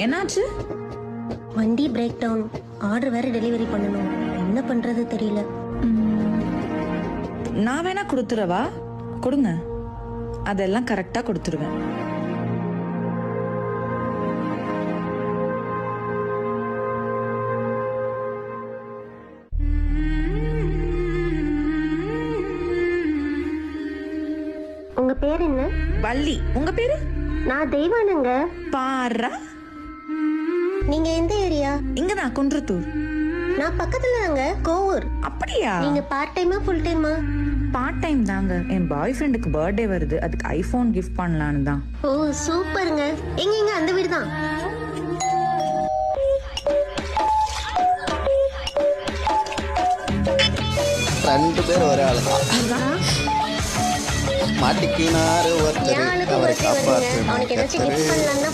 என்னாச்சு? வண்டி break down order வேற டெலிவரி பண்ணணும். என்ன பண்றது தெரியல. நான் வேணா கொடுத்துறவா கொடுங்க. அதெல்லாம் கரெக்டா கொடுத்துருவேன். உங்க பேர் என்ன? வள்ளி. உங்க பேரு? நான் தெய்வானுங்க. பாரா. நீங்க எந்த ஏரியா? இங்கதான் குன்றத்தூர். நான் பக்கத்துல தாங்க கோவூர். அப்படியா? நீங்க பார்ட் டைமா ஃபுல் டைமா பார்ட் டைம் தாங்க. என் பாய் ஃப்ரெண்டுக்கு பர்த்டே வருது. அதுக்கு ஐபோன் கிஃப்ட் பண்ணலான்னு தான். ஓ சூப்பருங்க. எங்க எங்க? அந்த வீடு தான். ரெண்டு பேர் ஒரே ஆளு. தான் மாட்டிக்கினாரு ஒருத்தர். அவரை பர்த்டே